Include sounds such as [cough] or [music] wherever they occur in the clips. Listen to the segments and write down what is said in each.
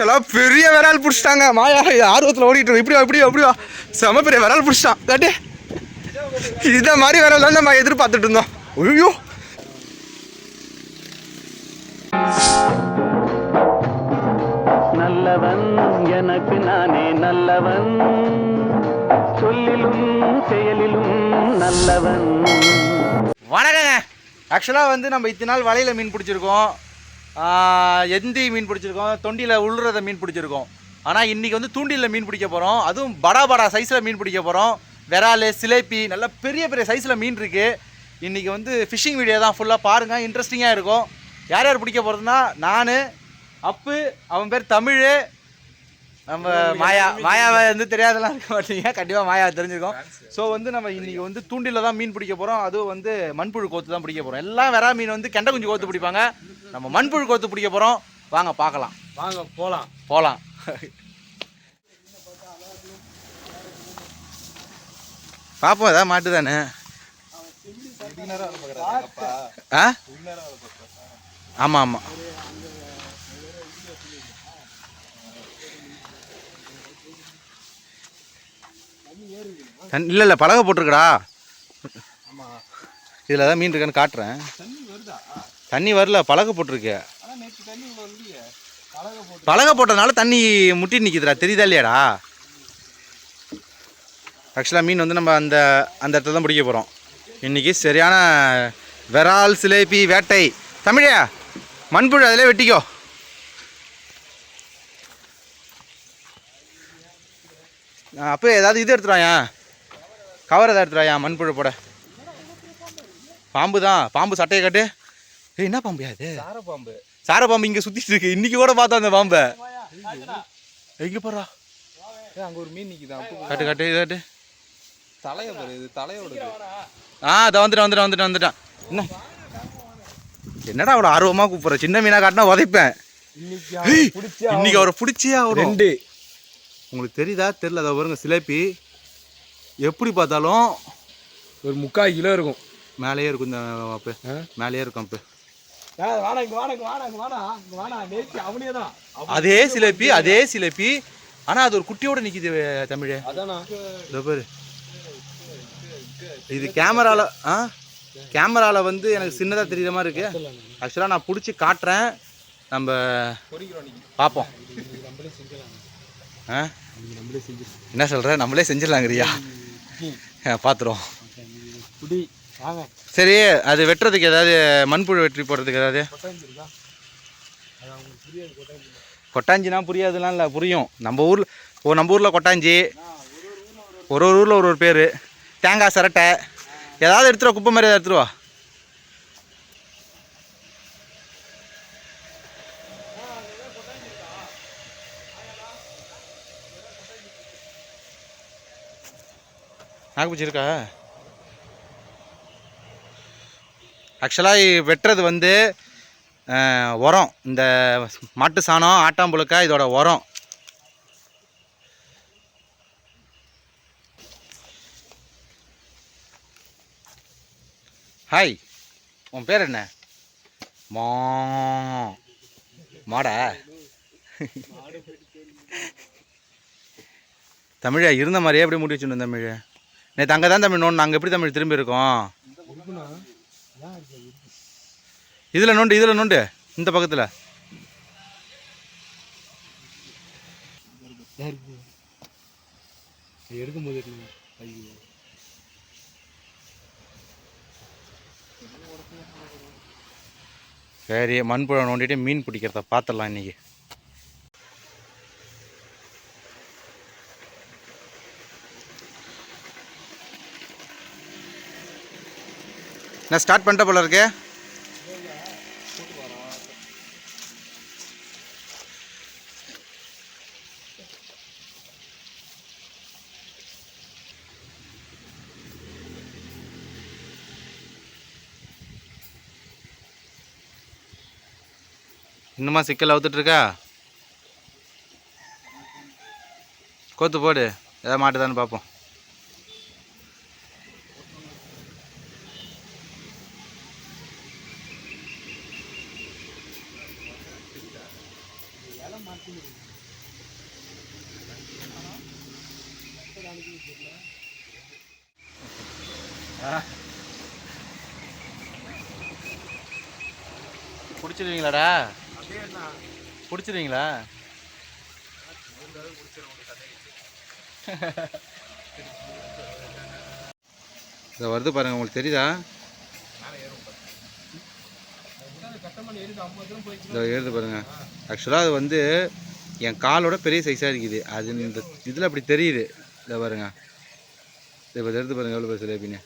சில பெரிய விரால் பிடிச்சிட்டாங்க. மாயா ஆர்வத்தில் ஓடிட்டு இருக்கு. இப்படியா இப்படியா இப்படியா செம பெரிய விரால் பிடிச்சிட்டான். காட்டு இந்த மாதிரி விரால் தான் நம்ம எதிர்பார்த்துட்டு இருந்தோம். ஐயோ. நல்லவன் எனக்கு நானே நல்லவன். சொல்லிலும் செயலிலும் நல்லவன். வணக்கங்க. ஆக்சுவலாக வந்து நம்ம இத்தனை நாள் வலையில் மீன் பிடிச்சிருக்கோம். எந்தி மீன் பிடிச்சிருக்கோம் தொண்டியில் உள்றத மீன் பிடிச்சிருக்கோம். ஆனால் இன்றைக்கி வந்து தூண்டிலில் மீன் பிடிக்க போகிறோம் அதுவும் படா படா சைஸில் மீன் பிடிக்க போகிறோம் விரால் சிலேப்பி நல்லா பெரிய பெரிய சைஸில் மீன் இருக்குது இன்றைக்கி வந்து ஃபிஷிங் வீடியோ தான் ஃபுல்லாக பாருங்கள் இன்ட்ரெஸ்டிங்காக இருக்கும். யார் யார் பிடிக்க போகிறதுனா நான் அப்பு அவன் பேர் தமிழ் நம்ம மாயா மாயாவை வந்து தெரியாதெல்லாம் இருக்க மாட்டீங்க. கண்டிப்பாக மாயாவை தெரிஞ்சிருக்கோம். ஸோ வந்து நம்ம இன்னைக்கு வந்து தூண்டில தான் மீன் பிடிக்க போகிறோம் அதுவும் வந்து மண்புழு கோத்து தான் பிடிக்க போகிறோம் எல்லாம் வெறா மீன் வந்து கெண்டை குஞ்சு கோத்து பிடிப்பாங்க. நம்ம மண்புழு கோத்து பிடிக்க போகிறோம் வாங்க பார்க்கலாம். வாங்க போலாம். போகலாம் பார்ப்போம் ஏதாவது மாட்டு தானே ஆ ஆமாம் ஆமாம் தண்ணி இல்லை இல்லை பலகை போட்டிருக்குடா. இதில் தான் மீன் இருக்கான்னு காட்டுறேன். தண்ணி வரல பலகை போட்டிருக்கு. பலகை போட்டதுனால தண்ணி முட்டி நிற்கிதுடா தெரியுதா இல்லையாடா? ஆக்சுவலாக மீன் வந்து நம்ம அந்த அந்த இடத்துல தான் பிடிக்க போகிறோம் இன்றைக்கி சரியான விரால் சிலேபி வேட்டை. தமிழே மண்புழு அதிலே வெட்டிக்கோ. அப்போ ஏதாவது இது எடுத்துருவாயா கவர் எடுத்துருவாயா மண்புழு போட. பாம்பு தான் பாம்பு சட்டையை கட்டு. ஏய் என்ன பாம்பு அது சாரப்பாம்பு. சார பாம்பு இங்கே சுற்றிட்டு இருக்கு. இன்னைக்கு கூட பார்த்தோம் அந்த பாம்பை. எங்கே போறா? அங்க ஒரு மீன் நிக்குதான் காட்டு காட்டு இது காட்டு. தலைய பாரு இது தலையோட ஆ அதை வந்துட்டேன் வந்துட்டேன் வந்துட்டேன் வந்துட்டேன். என்ன? என்னடா அவ்வளோ ஆர்வமாக கூப்பிட்ற? சின்ன மீனாக காட்டினா உதைப்பேன். இன்னைக்கு அவரை பிடிச்சியே ஆகணும். ரெண்டு. உங்களுக்கு தெரியுதா? தெரியல அதை பாருங்க சிலேபி எப்படி பார்த்தாலும் ஒரு முக்கால் கிலோ இருக்கும். மேலேயே இருக்கும் இந்த அப்போ? மேலேயே இருக்கும் அப்போ வாடா இங்க வாடா இங்க வாடா இங்க வாடா. இங்க வாடா நேத்தி அவனே தான். அதே சிலேபி அதே சிலேபி ஆனால் அது ஒரு குட்டியோட நிற்கிது தமிழே. அதானா? இதோ பாரு. இது கேமரால ஆ? கேமரால வந்து எனக்கு சின்னதாக தெரியுற மாதிரி இருக்கு. ஆக்சுவலாக நான் பிடிச்சி காட்டுறேன். நம்ம பார்ப்போம் ஆ? என்ன சொல்கிற நம்மளே செஞ்சிடலாங்கிறியா? பார்த்துருவோம் சரி அது வெட்டுறதுக்கு ஏதாவது மண்புழு வெட்டி போடுறதுக்கு ஏதாவது? கொட்டாஞ்சினா புரியாதுலாம் இல்லை புரியும். நம்ம ஊரில் ஓ நம்ம ஊரில் கொட்டாஞ்சி. ஒரு ஒரு ஊரில் ஒரு ஒரு பேர். தேங்காய் சிரட்டை. ஏதாவது எடுத்துருவா குப்பை மாதிரி ஏதாவது எடுத்துருவா? நாகப்பூச்சி இருக்கா ஆக்சுவலாக வெட்டுறது வந்து உரம். இந்த மாட்டு சாணம் ஆட்டாம்புழுக்கா இதோட உரம். ஹாய் உன் பேர் என்ன? மா. மாடா. தமிழா இருந்த மாதிரியே அப்படியே முடி வச்சுருந்தோம் தமிழ்? நேற்று அங்கே தான் தமிழ் நோண்டு நாங்கள் எப்படி தமிழ் திரும்பி இருக்கோம்? இதில் நோண்டு இதில் நோண்டு இந்த பக்கத்தில். எடுக்கும்போது சரி மண்புழை நோண்டிட்டு மீன் பிடிக்கிறத பார்த்துடலாம் இன்றைக்கி என்ன ஸ்டார்ட் பண்ணிட்ட போல இருக்கு. இன்னுமா சிக்கல் அவுத்துட்டு இருக்கா கோத்து போடு ஏதாவது மாட்டுதான்னு பார்ப்போம் பிடிச்சிருவீங்களாடா பிடிச்சிருவீங்களா இதை வருது பாருங்க உங்களுக்கு தெரியுதா? இதோ எழுது பாருங்க. ஆக்சுவலாக அது வந்து என் காலோட பெரிய சைஸாக இருக்குது. அது இந்த இதில் அப்படி தெரியுது. இதை பாருங்க. இதை இப்போ எடுத்து பாருங்க எவ்வளோ பேர் லேபின்னு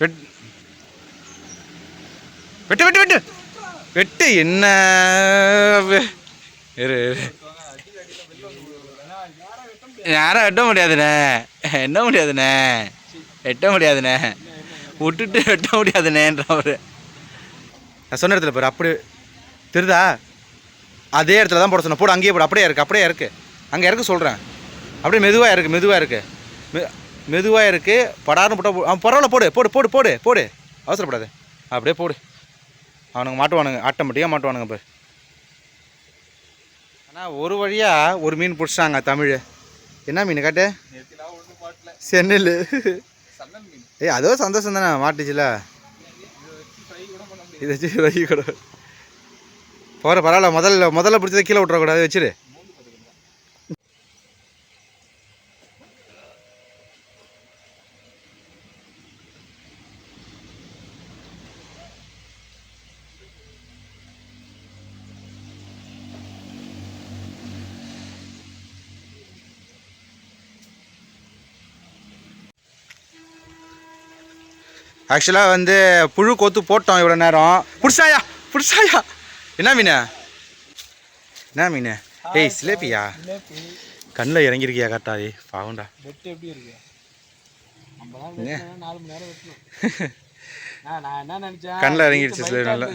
வெட் வெட்டு. வெட்டு வெட்டு வெட்டு. என்ன? யாரும் வெட்ட முடியாதுண்ணே. என்ன முடியாதுண்ணே? வெட்ட முடியாதுண்ணே. விட்டுட்டு வெட்ட முடியாதுண்ணேன்ற அவரு. நான் சொன்ன இடத்துல பாரு அப்படி தெரியுதா அதே இடத்துல தான் போட சொன்னேன். போடு அங்கேயே போடு. அப்படியே இருக்கு அப்படியே இருக்கு. அங்கே இருக்கு சொல்கிறேன் அப்படியே மெதுவாக இருக்கு மெதுவாக இருக்கு. மெ மெதுவாக இருக்கு. படாருன்னு போட்டால் ஆ, பரவாயில்ல போடு போடு போடு போடு போடு. அவசரப்படாத. அப்படியே போடு. அவனுங்க மாட்டுவானுங்க ஆட்டோமேட்டிக்காக மாட்டுவானுங்க பாரு. ஆனால் ஒரு வழியாக ஒரு மீன் பிடிச்சாங்க தமிழ். என்ன மீன் காட்டு? சென்னல் ஏய் அதோ சந்தோஷம் தானே மாட்டுச்சுல? இதை வச்சு வை கூட. போகிற பரவாயில்ல முதல்ல முதல்ல பிடிச்சதை கீழே விட்றக்கூடாது வச்சிரு. ஆக்சுவலாக வந்து புழு கோத்து போட்டோம் இவ்வளோ நேரம். புடிச்சாயா? புடிச்சாயா? என்ன மீன்? என்ன மீன்? ஏய் சிலேப்பியா ஜிலேபி கண்ணில் இறங்கிருக்கியா கரெக்டா ஏய் பாவண்டா கண்ணுல இறங்கிடுச்சு சில நல்லா.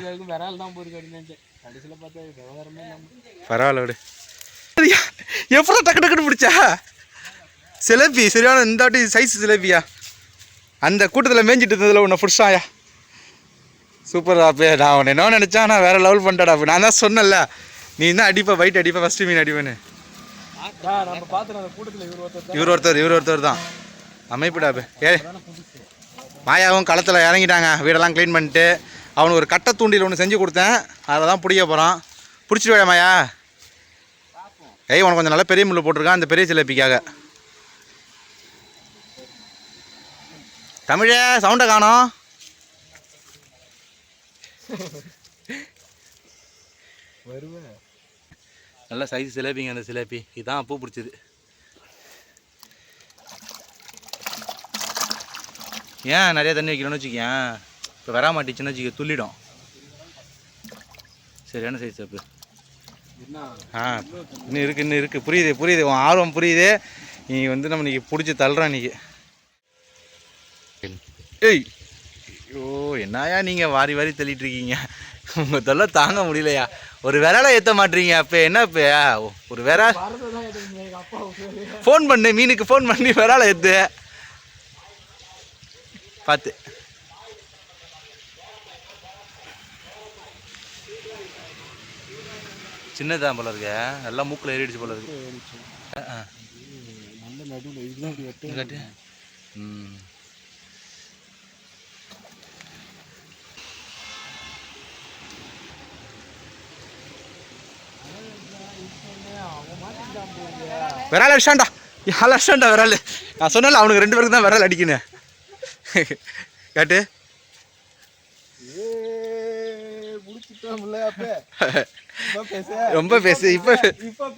பரவாயில்ல விடு. எப்படா டக்கு டக்குன்னு பிடிச்சா? சிலேபி சரியான இந்த வாட்டி சைஸ் சிலேபியா? அந்த கூட்டத்தில் மேய்ஞ்சிட்டு இருந்ததில் உன்னை பிடிச்சாயா சூப்பர் அப்பே நான் உன்னை என்ன நினச்சேன் நான் வேற லெவல் பண்ணிட்டடா நான் தான் சொன்னேன்ல நீ தான் அடிப்ப வைட் அடிப்ப ஃபஸ்ட்டு மீன் அடிப்பேன்னு. இவர் ஒருத்தர் இவர் ஒருத்தர் இவர் ஒருத்தர் தான். அமைப்புடா. ஏ மாயாவும் களத்தில் இறங்கிட்டாங்க. வீடெல்லாம் க்ளீன் பண்ணிட்டு அவனுக்கு ஒரு கட்டை தூண்டில் ஒன்று செஞ்சு கொடுத்தேன். அதில் தான் பிடிக்க போகிறான் பிடிச்சிட்டு மாயா? ஏய் உனக்கு கொஞ்சம் நல்ல பெரிய முள்ளு போட்டிருக்கான் அந்த பெரிய சிலேப்பிக்காக தமிழே சவுண்டை காணோம். வருவேன் நல்ல சைஸ் சிலேபிங்க அந்த சிலேபி. இதுதான் அப்போ பிடிச்சது. ஏன் நிறைய தண்ணி வைக்கணும்னு வச்சுக்கேன் இப்போ வர மாட்டிச்சுன்னு வச்சுக்க துள்ளிடும். சரியான சைஸ் அப்போ? என்ன? ஆ இன்னும் இருக்கு இன்னும் இருக்கு. புரியுது புரியுது. உன் ஆர்வம் புரியுது. நீ வந்து நம்ம இன்னைக்கு பிடிச்சி தள்ளுறான் ஏய் ஐயோ என்னயா நீங்கள் வாரி வாரி தள்ளிட்டு இருக்கீங்க உங்கள் தொல்லை தாங்க முடியலையா? ஒரு விரலை ஏற்ற மாட்டீங்க அப்போ. என்ன இப்போ ஒரு விர. ஃபோன் பண்ணு மீனுக்கு ஃபோன் பண்ணி விரலை ஏற்று பார்த்து சின்னதான் போல இருக்க. எல்லாம் மூக்கில் ஏறிடுச்சு போல இருக்கு. ஆ, ஆ. நல்ல நடுவில். ம். விரல் அடிச்சான்டா. யாழ் அடிச்சான்டா விரல்? நான் சொன்னல அவனுக்கு ரெண்டு பேருக்கு தான் விரல் அடிக்கணும் கேட்டு. ரொம்ப பேசு இப்போ இப்ப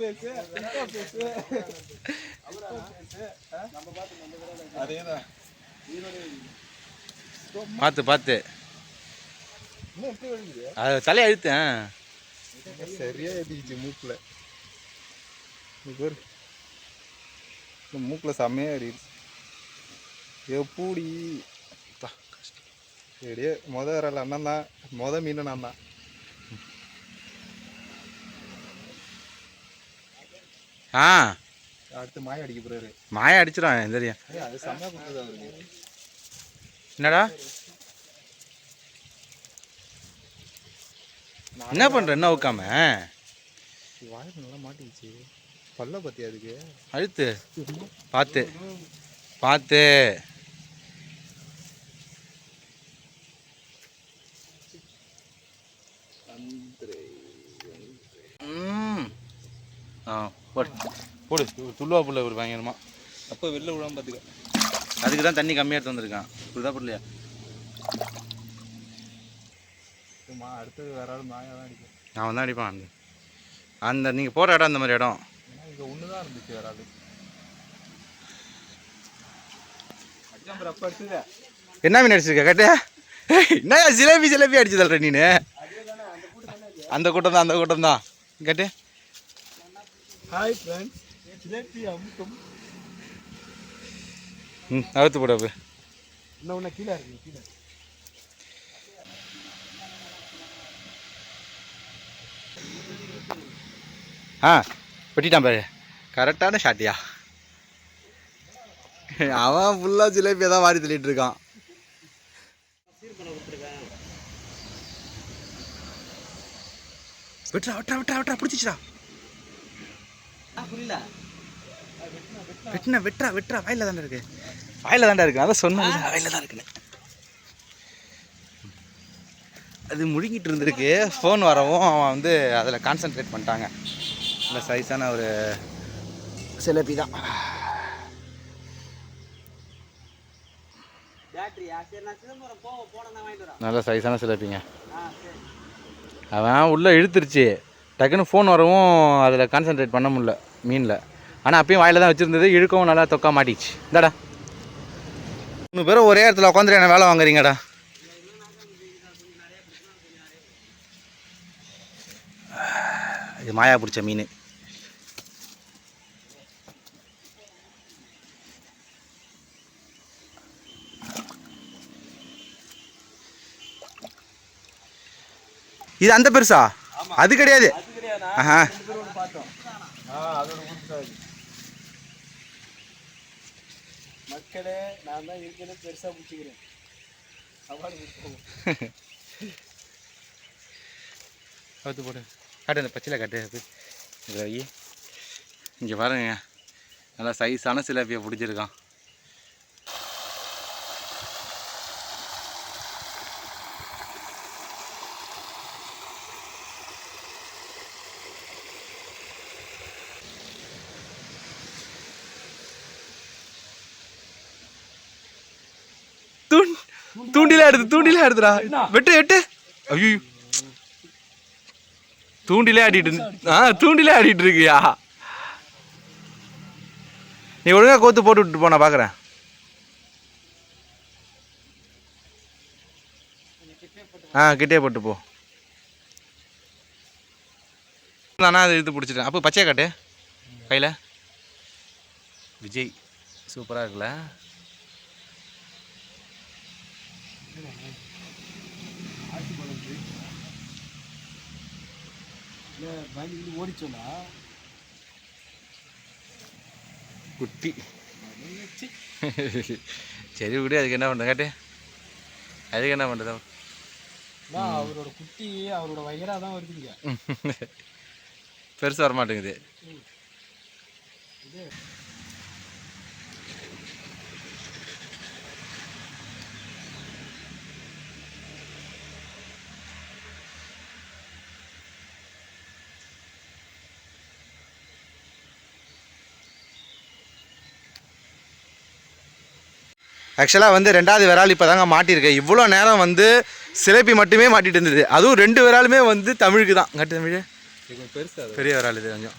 பார்த்து பார்த்து. அது தலையை அழுத்தேன் சரியா ஏத்திக்கிச்சு மூக்குல. பாரு. இந்த மூக்குல செம்மையா ஏறிடுச்சு. எப்படி சரியே முத வரல அண்ணன் தான். முத மீன் நான் தான். ஆ. அடுத்து மாய அடிக்க போறாரு. மாய அடிச்சிடான் தெரியும். அது செம்மையா கொடுத்தது அவருக்கு. என்னடா? என்ன பண்ற? என்ன உட்காம வாய்ப்பு நல்லா மாட்டிக்கிச்சு. பல்ல பத்தி அதுக்கு? அழுத்து. பார்த்து பார்த்து ம். ஆ போடு. போடு. துள்ளுவா புள்ள ஒரு பயங்கரமா. அப்போ வெளில விடாம பார்த்துக்க அதுக்கு தான் தண்ணி கம்மியாக எடுத்து வந்திருக்கான். புரியுதா புரியலையா? சும்மா அடுத்தது வேற ஆள் மாயா தான் அடிக்கும். அவன் தான் அடிப்பான். அந்த அந்த நீங்கள் போகிற இடம் அந்த மாதிரி இடம். இங்கே ஒன்று தான் இருந்துச்சு வேற அடிச்சதே என்ன மீன் அடிச்சிருக்க? கட்டு. என்ன ஜிலேபி ஜிலேபி அடிச்சு தள்ளுற நீனு? அந்த கூட்டம் தான் அந்த கூட்டம் தான் கட்டு. ஹாய் ஃப்ரெண்ட்ஸ் ஜிலேபி அமுக்கும் ம் அவுத்து போடு அப்போ இன்னும் ஒன்று கீழே இருக்கு கீழே ஆ. வெட்டிட்டான் பாரு. கரெக்டான ஷாட்டியா அவன் ஃபுல்லாக ஜிலேபியை தான் வாரி தள்ளிட்டு இருக்கான். விட்டுறா விட்டுறா விட்டுறா விட்டுறா பிடிச்சிச்சுடா. வெட்டினா வெட்டுறா வெட்டுறா வாயில தாண்டா இருக்கு. வாயில தாண்டா இருக்கு. அதான் சொன்னேன். வாயில தான் இருக்குன்னு. அது முழுங்கிட்டு இருந்திருக்கு. ஃபோன் வரவும் அவன் வந்து அதில் கான்சென்ட்ரேட் பண்ணிட்டாங்க. நல்ல சைஸான ஒரு சிலப்பி தான். நல்ல சைஸான சிலப்பிங்க. அவன் உள்ளே இழுத்துருச்சு. டக்குன்னு ஃபோன் வரவும் அதில் கான்சென்ட்ரேட் பண்ண முடியல மீனில். ஆனால் அப்பயும் வாயில தான் வச்சுருந்தது. இழுக்கவும் நல்லா தொக்கா மாட்டிச்சு. இந்தாடா. மூணு பேரும் ஒரே இடத்துல உட்காந்துட்டு என்ன வேலை வாங்குறீங்கடா? இது மாயா பிடிச்ச மீன். இது அந்த பெருசா? அது கிடையாது. ஆஹா. மக்களே நான் தான் இருக்கிறது பெருசாக பிடிச்சிக்கிறேன். [laughs] அவுத்து போடு. காட்டு அந்த பச்சையில் காட்டு. அது இதில் இங்கே பாருங்க. நல்லா சைஸான சிலேபியை பிடிச்சிருக்கான். தூண்டில எடுத்து தூண்டில எடுத்துடா. வெட்டு வெட்டு. ஐயோ தூண்டிலே ஆடிட்டு ஆ தூண்டிலே ஆடிட்டு இருக்கியா? நீ ஒழுங்கா கோத்து போட்டு விட்டு போ நான் பார்க்குறேன் ஆ கிட்டே போட்டு போ. நானா அதை இழுத்து பிடிச்சிட்டேன் அப்போ பச்சையா காட்டு? கையில்? விஜய் சூப்பராக இருக்குல்ல இல்லை பயந்து ஓடிச்சோண்டா குட்டி. சரி விடு அதுக்கு என்ன பண்ணுறது காட்டு. அதுக்கு என்ன பண்ணுறது அவரோட குட்டி அவரோட வயிறாக தான் வருதுங்க. [laughs] பெருசாக வர மாட்டேங்குது ஆக்சுவலாக வந்து ரெண்டாவது விரால் இப்போ தாங்க மாட்டியிருக்கேன் இவ்வளோ நேரம் வந்து சிலேபி மட்டுமே மாட்டிட்டு இருந்தது. அதுவும் ரெண்டு விராலுமே வந்து தமிழுக்கு தான். கட்டு தமிழ். பெரிய விரால் இது கொஞ்சம்.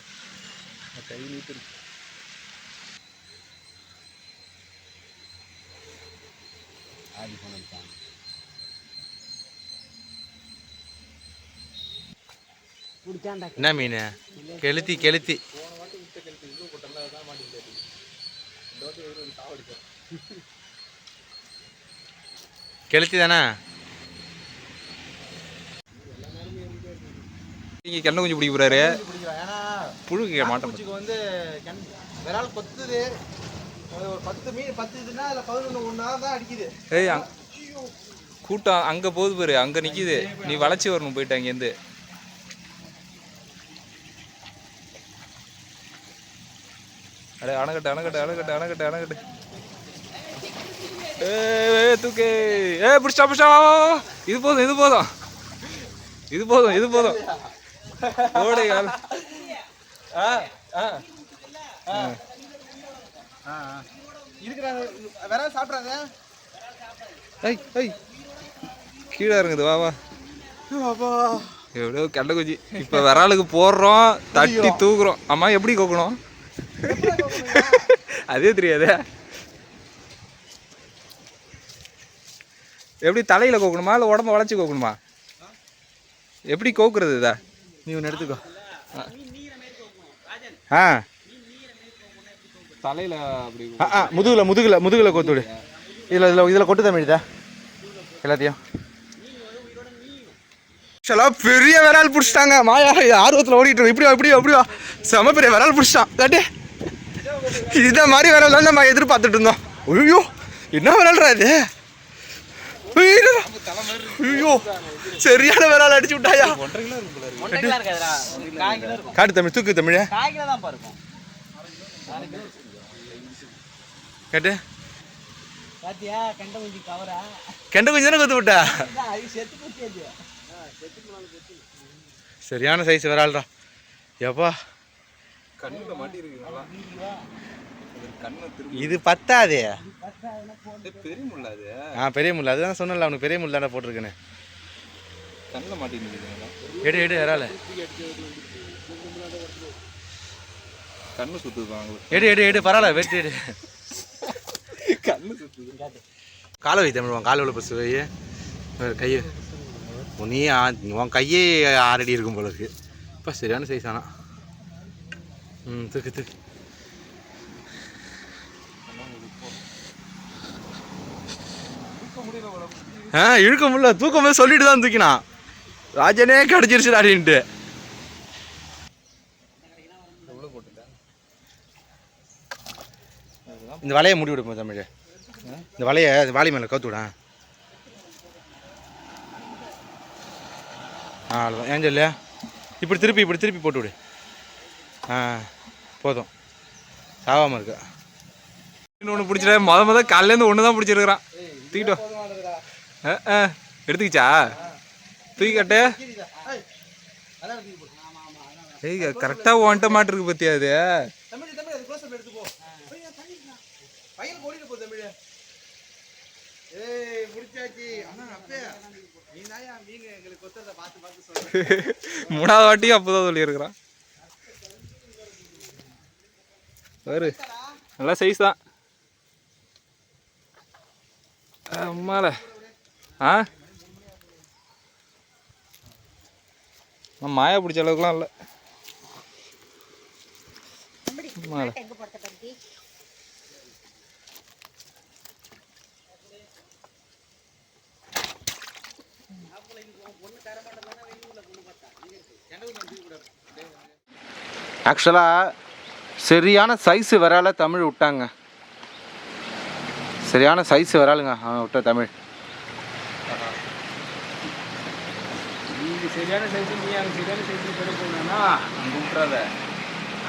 என்ன மீன்? கெளுத்தி கெளுத்தி. கெளுத்தி தானே இங்கே கெண்ணை குஞ்சு பிடிக்க ஏன்னா புழுக்க மாட்டோம் வந்து கண் விரால் கொத்துது ஒரு பத்து மீன் பத்து இதுன்னா அதில் பதினொன்று ஒன்றா தான் அடிக்குது. ஏய் அங்க- கூட்டம் அங்கே போகுது பாரு அங்கே நிற்கிது நீ வளைச்சி வரணும் போயிட்டு அங்கேருந்து. அடே அணக்கட்டு அணக்கட்டு அணக்கட்டு அணக்கட்டு அணக்கட்டு. ஏ தூக்கே. ஏ பிடிச்சா பிடிச்சா. இது போதும் இது போதும். இது போதும் இது போதும். ஓடை கால் இருக்கிற வேற சாப்பிட்றாங்க. ஐ ஐ கீழே இறங்குது வா வா. எவ்வளோ கெண்ட குச்சி. இப்போ விராலுக்கு போடுறோம் தட்டி தூக்குறோம். அம்மா எப்படி கோக்கணும்? அதே தெரியாதே. எப்படி தலையில் கோக்கணுமா இல்லை உடம்ப வளைச்சி கோக்கணுமா? எப்படி கோக்குறது இதை? நீ ஒன்று எடுத்துக்கோ. ஆ. தலையில் அப்படி ஆ முதுகில் முதுகில் முதுகில் கொத்து விடு. இதில் இதில் இதில் கொட்டு தமிழ்தா எல்லாத்தையும். ஆக்சுவலாக பெரிய விரால் பிடிச்சிட்டாங்க. மாயா ஆர்வத்தில் ஓடிட்டு. இப்படியா இப்படியா இப்படியா செம பெரிய விரால் பிடிச்சிட்டான். காட்டு. இந்த மாதிரி விரால் தான் நம்ம எதிர்பார்த்துட்டு இருந்தோம். ஐயோ என்ன விரால்ரா இது? ஐயோ, சரியான விரால் அடிச்சு விட்டாயா? காட்டு தமிழ் தூக்கு தமிழ். கேட்டு. கெண்ட குஞ்சு கெண்ட தானே கொத்து விட்டா சரியான சைஸ் விரால்டா. எப்பா? கண்ணில் மாட்டி இருக்கு இது பத்தாதே. பெரிய முள்ள அது? ஆ பெரிய முள்ள. அதுதான் சொன்னல அவனுக்கு பெரிய முள் தானே போட்டிருக்கேன்னு. கண்ணில் மாட்டிருக்குதுங்களா எடு எடு விரால. கண்ணு சுத்துது எடு எடு எடு பரவாயில்ல வெட்டி எடு. கண்ணு சுத்துது. காலை வை தமிழ் உன் காலை உள்ள பஸ் வை? கையை. நீ உன் கையே ஆறடி இருக்கும் போல இருக்கு. இப்போ சரியான சைஸ் ஆனா. ம் தூக்கு தூக்கு. ஆ இழுக்க முடியல. தூக்கம் போது சொல்லிட்டு தான் தூக்கினான் ராஜனே கடிச்சிருச்சு அப்படின்ட்டு இந்த வலையை முடி விடுப்போம் தமிழ். இந்த வலையை வாளி மேலே கவுத்து ஆ. அவ்வளோதான் ஏன் சொல்லு இப்படி திருப்பி இப்படி திருப்பி போட்டு விடு. ஆ போதும். சாவாமல் இருக்கா. ஒன்று பிடிச்சிட முத முத காலையிலேருந்து ஒன்று தான் பிடிச்சிருக்கிறான். தூக்கிட்டோ ஆ ஆ எடுத்துக்கிச்சா? தூக்கி கட்டு ஏய் கரெக்டாக ஒன்ட்ட மாட்டிருக்கு பத்தியா அது? மூணாவது வாட்டியும் அப்போதான் சொல்லியிருக்கிறான். பாரு நல்ல சைஸ் தான். அம்மால. ஆ? மாயா பிடிச்ச அளவுக்குலாம் இல்லை. ஆக்சுவலாக சரியான சைஸு வரால தமிழ் விட்டாங்க. சரியான சைஸ் வராளுங்க அவன் விட்ட தமிழ். சரியான சைஸ் நீ சரியான சைஸ் போட போனா விட்டுறாத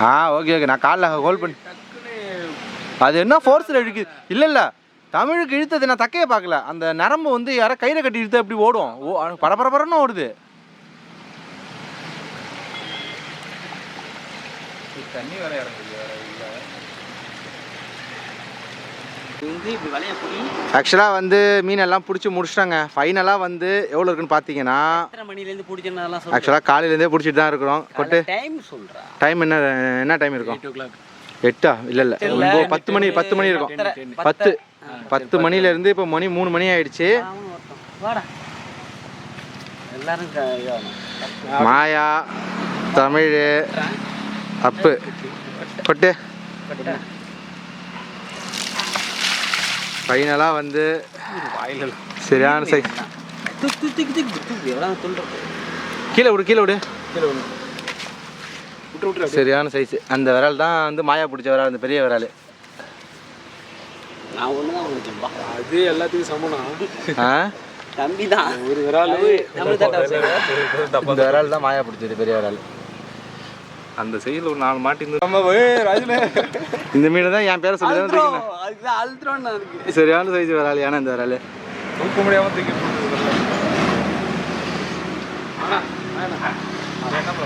ஆ ஓகே ஓகே நான் காலைல ஹோல்ட் பண்ணி அது என்ன ஃபோர்ஸில் இழுக்கு இல்லை இல்லை. தமிழுக்கு இழுத்தது நான் தக்கையை பார்க்கல. அந்த நரம்பு வந்து யாரோ கயிறை கட்டி இழுத்தா எப்படி ஓடும். ஓ பரபரப்பரன்னு ஓடுது. தண்ணி வேற இறங்குது வேற இல்லை வந்து இப்படி வலைய புடி ஆக்சுவலாக வந்து மீனெல்லாம் பிடிச்சி முடிச்சிட்டாங்க. ஃபைனலாக வந்து எவ்வளோ இருக்குன்னு பார்த்தீங்கன்னா ஆக்சுவலாக காலையிலேருந்தே பிடிச்சிட்டு தான் இருக்கிறோம். கொட்டு. டைம் சொல்றா. டைம் என்ன என்ன டைம் இருக்கும்? எட்டா? இல்லை இல்லை. ஒம்பது பத்து மணி பத்து மணி இருக்கும். பத்து. பத்து. மணிலேருந்து இப்போ மணி மூணு மணி ஆயிடுச்சு. மாயா தமிழ் அப்பு. கொட்டு. ஃபைனலாக வந்து சரியான சைஸ்? கீழே விடு கீழே விடு. சரியான சைஸ் அந்த விரல் தான் வந்து மாயா பிடிச்ச விரல் அந்த பெரிய விரல். நான். அது எல்லாத்துக்கும் சமம் ஆ? தம்பி தான் [laughs] ஒரு விரால். இந்த விரல் தான் மாயா பிடிச்சது பெரிய விரல். அந்த சைடில் ஒரு நாலு மாட்டி இருந்து நம்ம ராஜுல இந்த மீன் தான் என் பேரை சொல்லி தான் தூக்கினேன். அதுக்கு தான் அழுத்துறோன்னு இருக்கு சரியான சைஸ் வராது ஏன்னா இந்த வராது தூக்க முடியாமல் தூக்கி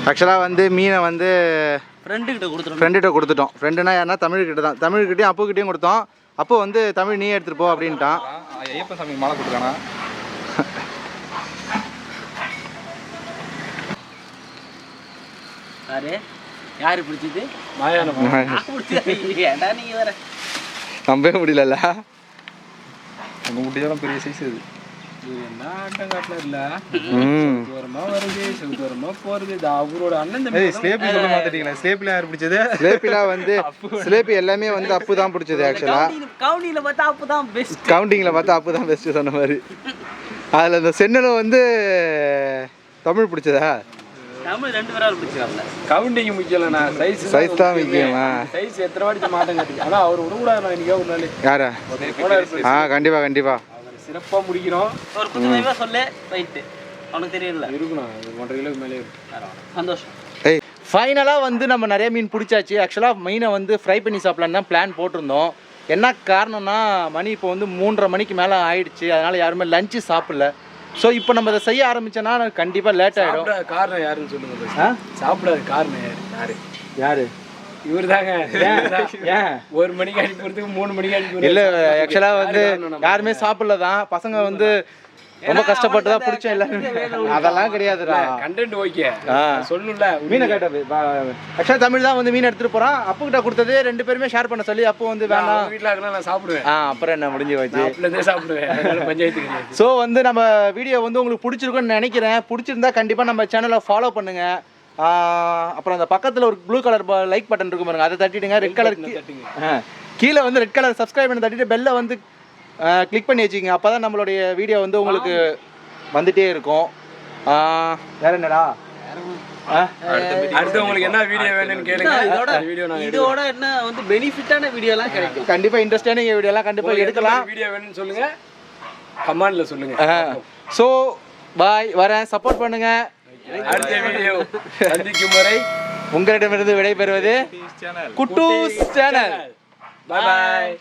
ஆக்சுவலாக வந்து மீனை வந்து ஃப்ரெண்டுக்கிட்ட கொடுத்துருவோம் ஃப்ரெண்டுகிட்ட கொடுத்துட்டோம். ஃப்ரெண்டுனா யாருன்னா தமிழ்கிட்ட தான். தமிழ்கிட்டயும் அப்புக்கிட்டையும் கொடுத்தோம். அப்போ வந்து தமிழ் நீ எடுத்துட்டு போ அப்படின்ட்டான். ஐயப்பன் சாமி மாலை கொடுத்தானா [laughs] யாரு? யாரு பிடிச்சது? நீங்க வேற. நம்பவே முடியலல்ல. உங்க முடியாலும் பெரிய சைஸ் இது. [laughs] எல்லாமே வந்து அப்பு தான் பிடிச்சது கவுனியில பார்த்தா அப்பதான் பெஸ்ட் கவுண்டிங்கில் பார்த்தா அப்பு தான் பெஸ்ட்டு சொன்ன மாதிரி. அதில் இந்த சென்னலும் வந்து தமிழ் பிடிச்சதா? தமிழ் ரெண்டு பேரால் பிடிச்சிருக்காப்ல கவுண்டிங் முக்கியம் நான் சைஸ் சைஸ் தான் முக்கியமா. சைஸ் எத்தனை வாட்டி மாட்டம் காட்டி ஆனா அவர் விடக்கூடாது இன்னைக்கு ஒரு நாள் யாரா ஆ கண்டிப்பாக கண்டிப்பாக அவரை சிறப்பா முடிக்கிறோம். ஒரு சொல்லு ரைட்டு அவனுக்கு தெரியல. இருக்கணும் ஒன்றரை மேலே சந்தோஷம். ஏய். ஃபைனலாக வந்து நம்ம நிறைய மீன் பிடிச்சாச்சு. ஆக்சுவலாக மீனை வந்து ஃப்ரை பண்ணி சாப்பிட்லான்னு தான் பிளான் போட்டிருந்தோம். என்ன காரணம்னா மணி இப்போ வந்து மூன்றரை மணிக்கு மேலே ஆயிடுச்சு. அதனால் யாருமே லஞ்சு சாப்பிடல. ஸோ இப்போ நம்ம இதை செய்ய ஆரம்பிச்சோன்னா கண்டிப்பாக லேட் ஆகிடும் காரணம் யாருன்னு சொல்லுங்க சாப்பிடாத காரணம் யாரு? யாரு? யாரு? இவர் தாங்க ஏன்? ஒரு மணிக்கு அனுப்பி மூணு மணிக்கு அனுப்பி இல்லை ஆக்சுவலாக வந்து யாருமே சாப்பிடல தான் பசங்க வந்து ரொம்ப கஷ்டப்பட்டு தான் பிடிச்சோம் எல்லாருமே. அதெல்லாம் கிடையாதுடா. கண்டென்ட் ஓகே ஆ. சொல்லணும்ல மீனை கேட்ட ஆக்சுவலாக தமிழ் தான் வந்து மீன் எடுத்துகிட்டு போகிறான் அப்புக்கிட்ட கொடுத்தது ரெண்டு பேருமே ஷேர் பண்ண சொல்லி அப்போ வந்து வேணாம் வீட்டில் ஆகலாம் நான் சாப்பிடுவேன். ஆ அப்புறம் என்ன முடிஞ்சு வச்சு சாப்பிடுவேன். பஞ்சாயத்து ஸோ வந்து நம்ம வீடியோ வந்து உங்களுக்கு பிடிச்சிருக்குன்னு நினைக்கிறேன். பிடிச்சிருந்தா கண்டிப்பாக நம்ம சேனலை ஃபாலோ பண்ணுங்க. அப்புறம் அந்த பக்கத்தில் ஒரு ப்ளூ கலர் லைக் பட்டன் இருக்கும் பாருங்க. அதை தட்டிடுங்க. Red colour. கீழே வந்து ரெட் கலர் சப்ஸ்கிரைப் பண்ணி தட்டிட்டு பெல்லை வந்து கிளிக் பண்ணி வச்சுக்கோங்க. அப்போ தான் நம்மளுடைய வீடியோ வந்து உங்களுக்கு வந்துட்டே இருக்கும். வேற என்னடா? ஆ? அடுத்து உங்களுக்கு என்ன வீடியோ வேணும்னு கேளுங்க. இதோட வீடியோ இதோட என்ன வந்து பெனிஃபிட்டான வீடியோலாம் கிடைக்கும். கண்டிப்பா இன்ட்ரெஸ்டான வீடியோலாம் கண்டிப்பா எடுக்கலாம். வீடியோ வேணும்னு சொல்லுங்க. கமெண்ட்ல சொல்லுங்க. ஸோ பாய் வரேன். சப்போர்ட் பண்ணுங்க. அடுத்த வீடியோ சந்திக்கும் வரை உங்களிடமிருந்து விடைபெறுவது குட்டூஸ் சேனல். பாய் பாய்